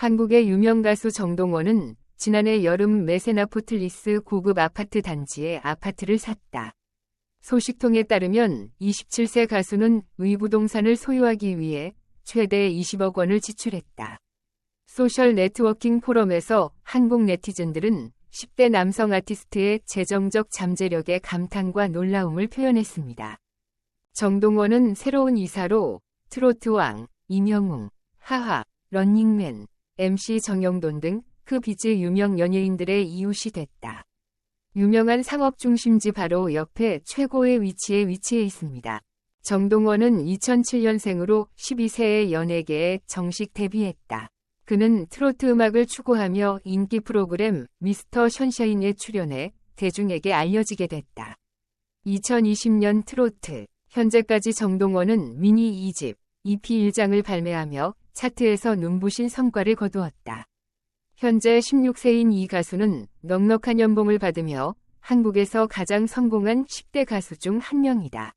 한국의 유명 가수 정동원은 지난해 여름 메세나포틀리스 고급 아파트 단지에 아파트를 샀다. 소식통에 따르면 27세 가수는 의부동산을 소유하기 위해 최대 20억 원을 지출했다. 소셜 네트워킹 포럼에서 한국 네티즌들은 10대 남성 아티스트의 재정적 잠재력에 감탄과 놀라움을 표현했습니다. 정동원은 새로운 이사로 트로트왕, 이명웅, 하하, 런닝맨, MC 정영돈 등그 비즈 유명 연예인들의 이웃이 됐다. 유명한 상업 중심지 바로 옆에 최고의 위치에 위치해 있습니다. 정동원은 2007년생으로 12세의 연예계에 정식 데뷔했다. 그는 트로트 음악을 추구하며 인기 프로그램 미스터 션샤인에 출연해 대중에게 알려지게 됐다. 2020년 트로트, 현재까지 정동원은 미니 2집, EP 1장을 발매하며 차트에서 눈부신 성과를 거두었다. 현재 16세인 이 가수는 넉넉한 연봉을 받으며 한국에서 가장 성공한 10대 가수 중 한 명이다.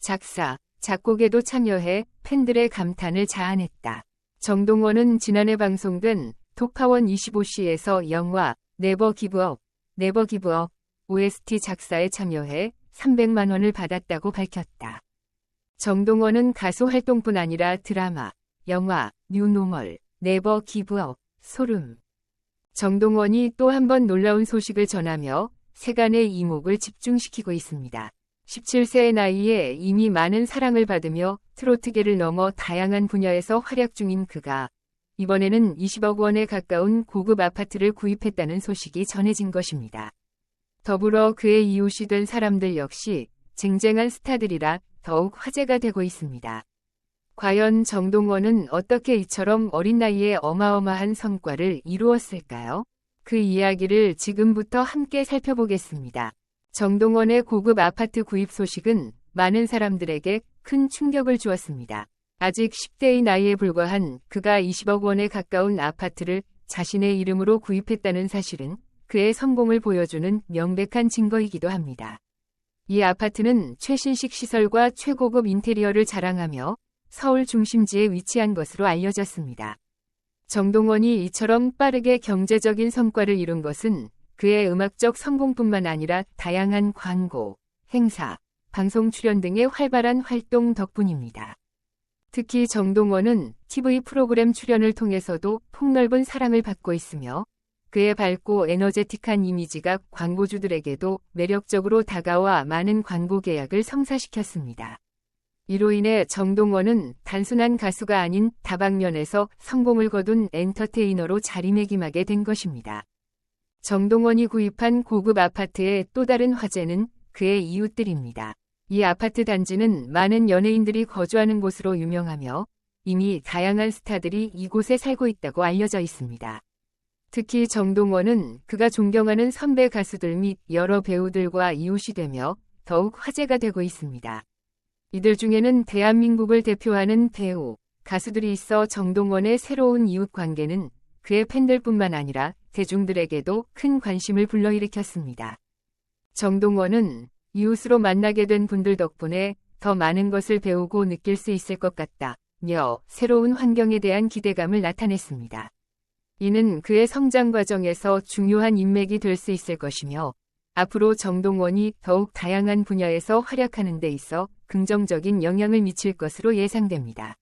작사, 작곡에도 참여해 팬들의 감탄을 자아냈다. 정동원은 지난해 방송된 톡파원 25시에서 영화 네버 기브업, 네버 기브업 OST 작사에 참여해 300만 원을 받았다고 밝혔다. 정동원은 가수 활동뿐 아니라 드라마, 영화, 뉴노멀, 네버 기브업, 소름. 정동원이 또 한 번 놀라운 소식을 전하며 세간의 이목을 집중시키고 있습니다. 17세의 나이에 이미 많은 사랑을 받으며 트로트계를 넘어 다양한 분야에서 활약 중인 그가 이번에는 20억 원에 가까운 고급 아파트를 구입했다는 소식이 전해진 것입니다. 더불어 그의 이웃이 된 사람들 역시 쟁쟁한 스타들이라 더욱 화제가 되고 있습니다. 과연 정동원은 어떻게 이처럼 어린 나이에 어마어마한 성과를 이루었을까요? 그 이야기를 지금부터 함께 살펴보겠습니다. 정동원의 고급 아파트 구입 소식은 많은 사람들에게 큰 충격을 주었습니다. 아직 10대의 나이에 불과한 그가 20억 원에 가까운 아파트를 자신의 이름으로 구입했다는 사실은 그의 성공을 보여주는 명백한 증거이기도 합니다. 이 아파트는 최신식 시설과 최고급 인테리어를 자랑하며 서울 중심지에 위치한 것으로 알려졌습니다. 정동원이 이처럼 빠르게 경제적인 성과를 이룬 것은 그의 음악적 성공뿐만 아니라 다양한 광고, 행사, 방송 출연 등의 활발한 활동 덕분입니다. 특히 정동원은 TV 프로그램 출연을 통해서도 폭넓은 사랑을 받고 있으며 그의 밝고 에너제틱한 이미지가 광고주들에게도 매력적으로 다가와 많은 광고 계약을 성사시켰습니다. 이로 인해 정동원은 단순한 가수가 아닌 다방면에서 성공을 거둔 엔터테이너로 자리매김하게 된 것입니다. 정동원이 구입한 고급 아파트의 또 다른 화제는 그의 이웃들입니다. 이 아파트 단지는 많은 연예인들이 거주하는 곳으로 유명하며 이미 다양한 스타들이 이곳에 살고 있다고 알려져 있습니다. 특히 정동원은 그가 존경하는 선배 가수들 및 여러 배우들과 이웃이 되며 더욱 화제가 되고 있습니다. 이들 중에는 대한민국을 대표하는 배우, 가수들이 있어 정동원의 새로운 이웃 관계는 그의 팬들뿐만 아니라 대중들에게도 큰 관심을 불러일으켰습니다. 정동원은 이웃으로 만나게 된 분들 덕분에 더 많은 것을 배우고 느낄 수 있을 것 같다며 새로운 환경에 대한 기대감을 나타냈습니다. 이는 그의 성장 과정에서 중요한 인맥이 될 수 있을 것이며 앞으로 정동원이 더욱 다양한 분야에서 활약하는 데 있어 긍정적인 영향을 미칠 것으로 예상됩니다.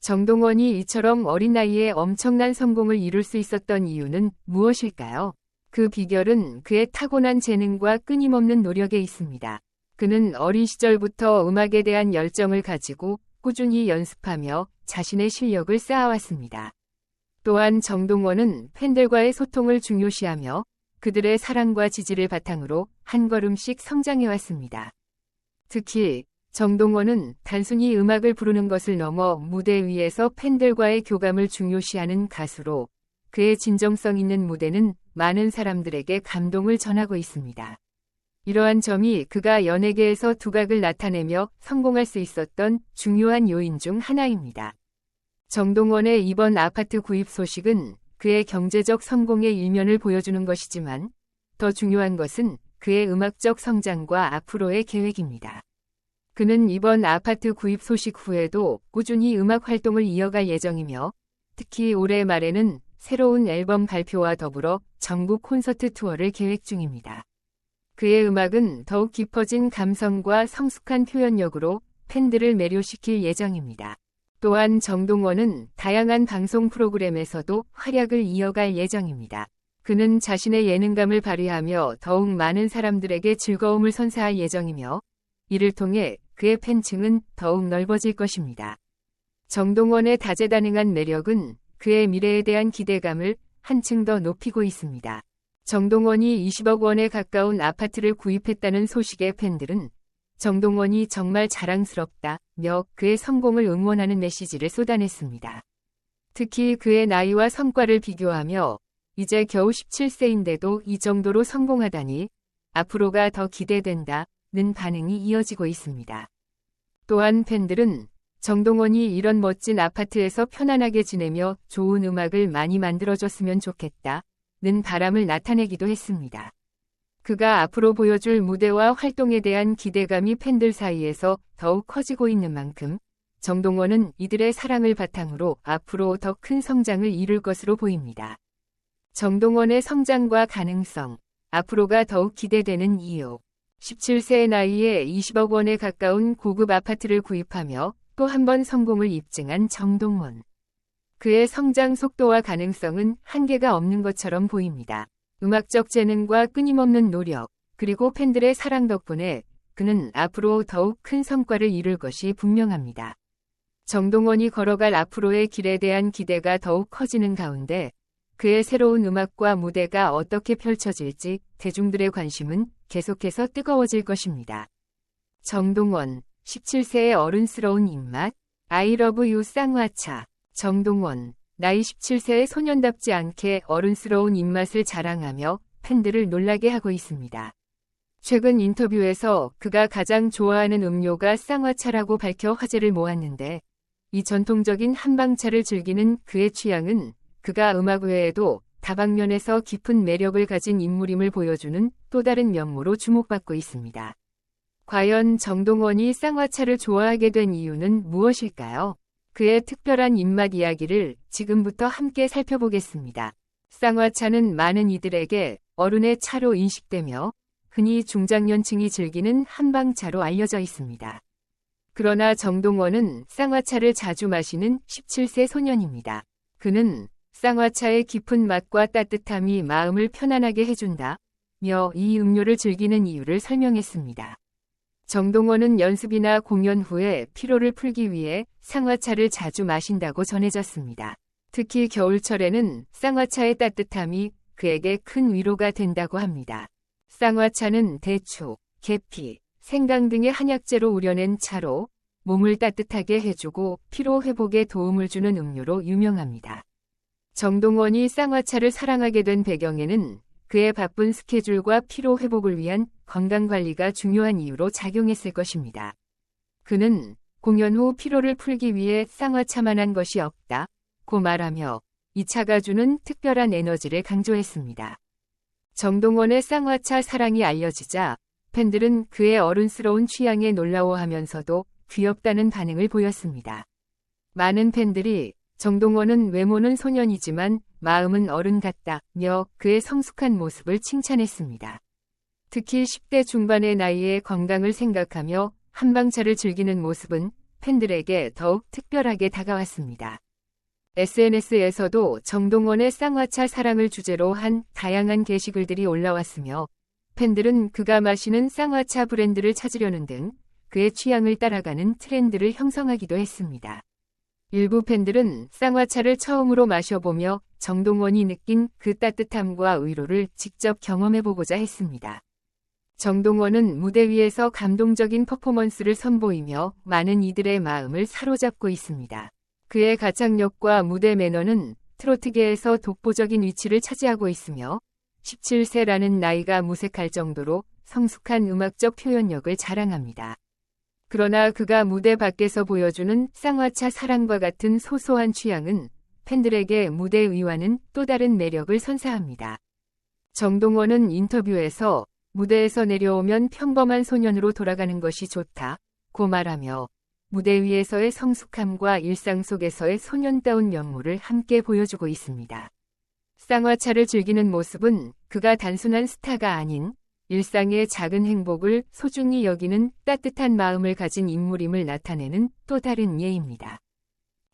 정동원이 이처럼 어린 나이에 엄청난 성공을 이룰 수 있었던 이유는 무엇일까요? 그 비결은 그의 타고난 재능과 끊임없는 노력에 있습니다. 그는 어린 시절부터 음악에 대한 열정을 가지고 꾸준히 연습하며 자신의 실력을 쌓아왔습니다. 또한 정동원은 팬들과의 소통을 중요시하며 그들의 사랑과 지지를 바탕으로 한 걸음씩 성장해왔습니다. 특히 정동원은 단순히 음악을 부르는 것을 넘어 무대 위에서 팬들과의 교감을 중요시하는 가수로 그의 진정성 있는 무대는 많은 사람들에게 감동을 전하고 있습니다. 이러한 점이 그가 연예계에서 두각을 나타내며 성공할 수 있었던 중요한 요인 중 하나입니다. 정동원의 이번 아파트 구입 소식은 그의 경제적 성공의 일면을 보여주는 것이지만 더 중요한 것은 그의 음악적 성장과 앞으로의 계획입니다. 그는 이번 아파트 구입 소식 후에도 꾸준히 음악 활동을 이어갈 예정이며 특히 올해 말에는 새로운 앨범 발표와 더불어 전국 콘서트 투어를 계획 중입니다. 그의 음악은 더욱 깊어진 감성과 성숙한 표현력으로 팬들을 매료시킬 예정입니다. 또한 정동원은 다양한 방송 프로그램에서도 활약을 이어갈 예정입니다. 그는 자신의 예능감을 발휘하며 더욱 많은 사람들에게 즐거움을 선사할 예정이며 이를 통해 그의 팬층은 더욱 넓어질 것입니다. 정동원의 다재다능한 매력은 그의 미래에 대한 기대감을 한층 더 높이고 있습니다. 정동원이 20억 원에 가까운 아파트를 구입했다는 소식의 팬들은 정동원이 정말 자랑스럽다며 그의 성공을 응원하는 메시지를 쏟아냈습니다. 특히 그의 나이와 성과를 비교하며 이제 겨우 17세인데도 이 정도로 성공하다니 앞으로가 더 기대된다 는 반응이 이어지고 있습니다. 또한 팬들은 정동원이 이런 멋진 아파트에서 편안하게 지내며 좋은 음악을 많이 만들어줬으면 좋겠다 는 바람을 나타내기도 했습니다. 그가 앞으로 보여줄 무대와 활동에 대한 기대감이 팬들 사이에서 더욱 커지고 있는 만큼 정동원은 이들의 사랑을 바탕으로 앞으로 더 큰 성장을 이룰 것으로 보입니다. 정동원의 성장과 가능성, 앞으로가 더욱 기대되는 이유. 17세의 나이에 20억 원에 가까운 고급 아파트를 구입하며 또 한 번 성공을 입증한 정동원. 그의 성장 속도와 가능성은 한계가 없는 것처럼 보입니다. 음악적 재능과 끊임없는 노력, 그리고 팬들의 사랑 덕분에 그는 앞으로 더욱 큰 성과를 이룰 것이 분명합니다. 정동원이 걸어갈 앞으로의 길에 대한 기대가 더욱 커지는 가운데 그의 새로운 음악과 무대가 어떻게 펼쳐질지 대중들의 관심은 계속해서 뜨거워질 것입니다. 정동원, 17세의 어른스러운 입맛, 아이러브 유 쌍화차, 정동원, 나이 17세의 소년답지 않게 어른스러운 입맛을 자랑하며 팬들을 놀라게 하고 있습니다. 최근 인터뷰에서 그가 가장 좋아하는 음료가 쌍화차라고 밝혀 화제를 모았는데 이 전통적인 한방차를 즐기는 그의 취향은 그가 음악 외에도 다방면에서 깊은 매력을 가진 인물임을 보여주는 또 다른 면모로 주목받고 있습니다. 과연 정동원이 쌍화차를 좋아하게 된 이유는 무엇일까요? 그의 특별한 입맛 이야기를 지금부터 함께 살펴보겠습니다. 쌍화차는 많은 이들에게 어른의 차로 인식되며 흔히 중장년층이 즐기는 한방차로 알려져 있습니다. 그러나 정동원은 쌍화차를 자주 마시는 17세 소년입니다. 그는 쌍화차의 깊은 맛과 따뜻함이 마음을 편안하게 해준다. 며 이 음료를 즐기는 이유를 설명했습니다. 정동원은 연습이나 공연 후에 피로를 풀기 위해 쌍화차를 자주 마신다고 전해졌습니다. 특히 겨울철에는 쌍화차의 따뜻함이 그에게 큰 위로가 된다고 합니다. 쌍화차는 대추, 계피, 생강 등의 한약재로 우려낸 차로 몸을 따뜻하게 해주고 피로 회복에 도움을 주는 음료로 유명합니다. 정동원이 쌍화차를 사랑하게 된 배경에는 그의 바쁜 스케줄과 피로 회복을 위한 건강관리가 중요한 이유로 작용했을 것입니다. 그는 공연 후 피로를 풀기 위해 쌍화차만한 것이 없다. 고 말하며 이 차가 주는 특별한 에너지를 강조했습니다. 정동원의 쌍화차 사랑이 알려지자 팬들은 그의 어른스러운 취향에 놀라워하면서도 귀엽다는 반응을 보였습니다. 많은 팬들이 정동원은 외모는 소년이지만 마음은 어른 같다며 그의 성숙한 모습을 칭찬했습니다. 특히 10대 중반의 나이에 건강을 생각하며 한방차를 즐기는 모습은 팬들에게 더욱 특별하게 다가왔습니다. SNS에서도 정동원의 쌍화차 사랑을 주제로 한 다양한 게시글들이 올라왔으며 팬들은 그가 마시는 쌍화차 브랜드를 찾으려는 등 그의 취향을 따라가는 트렌드를 형성하기도 했습니다. 일부 팬들은 쌍화차를 처음으로 마셔보며 정동원이 느낀 그 따뜻함과 의로를 직접 경험해보고자 했습니다. 정동원은 무대 위에서 감동적인 퍼포먼스를 선보이며 많은 이들의 마음을 사로잡고 있습니다. 그의 가창력과 무대 매너는 트로트계에서 독보적인 위치를 차지하고 있으며 17세라는 나이가 무색할 정도로 성숙한 음악적 표현력을 자랑합니다. 그러나 그가 무대 밖에서 보여주는 쌍화차 사랑과 같은 소소한 취향은 팬들에게 무대 위와는 또 다른 매력을 선사합니다. 정동원은 인터뷰에서 무대에서 내려오면 평범한 소년으로 돌아가는 것이 좋다. 고 말하며 무대 위에서의 성숙함과 일상 속에서의 소년다운 면모를 함께 보여주고 있습니다. 쌍화차를 즐기는 모습은 그가 단순한 스타가 아닌 일상의 작은 행복을 소중히 여기는 따뜻한 마음을 가진 인물임을 나타내는 또 다른 예입니다.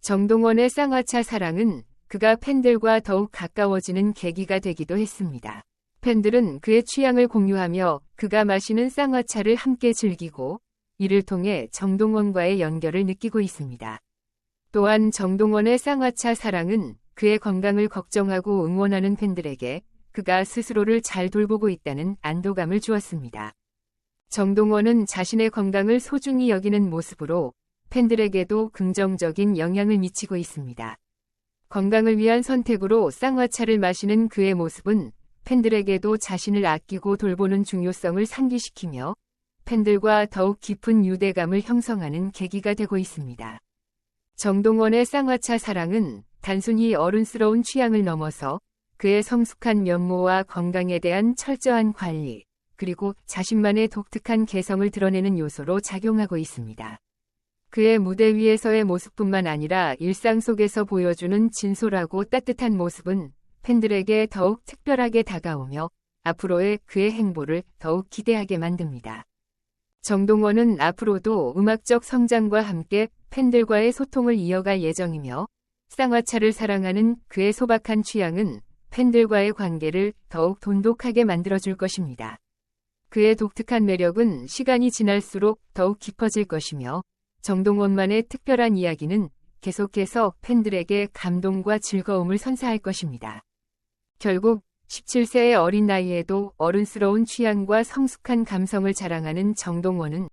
정동원의 쌍화차 사랑은 그가 팬들과 더욱 가까워지는 계기가 되기도 했습니다. 팬들은 그의 취향을 공유하며 그가 마시는 쌍화차를 함께 즐기고 이를 통해 정동원과의 연결을 느끼고 있습니다. 또한 정동원의 쌍화차 사랑은 그의 건강을 걱정하고 응원하는 팬들에게 그가 스스로를 잘 돌보고 있다는 안도감을 주었습니다. 정동원은 자신의 건강을 소중히 여기는 모습으로 팬들에게도 긍정적인 영향을 미치고 있습니다. 건강을 위한 선택으로 쌍화차를 마시는 그의 모습은 팬들에게도 자신을 아끼고 돌보는 중요성을 상기시키며 팬들과 더욱 깊은 유대감을 형성하는 계기가 되고 있습니다. 정동원의 쌍화차 사랑은 단순히 어른스러운 취향을 넘어서 그의 성숙한 면모와 건강에 대한 철저한 관리, 그리고 자신만의 독특한 개성을 드러내는 요소로 작용하고 있습니다. 그의 무대 위에서의 모습뿐만 아니라 일상 속에서 보여주는 진솔하고 따뜻한 모습은 팬들에게 더욱 특별하게 다가오며 앞으로의 그의 행보를 더욱 기대하게 만듭니다. 정동원은 앞으로도 음악적 성장과 함께 팬들과의 소통을 이어갈 예정이며 쌍화차를 사랑하는 그의 소박한 취향은 팬들과의 관계를 더욱 돈독하게 만들어줄 것입니다. 그의 독특한 매력은 시간이 지날수록 더욱 깊어질 것이며 정동원만의 특별한 이야기는 계속해서 팬들에게 감동과 즐거움을 선사할 것입니다. 결국 17세의 어린 나이에도 어른스러운 취향과 성숙한 감성을 자랑하는 정동원은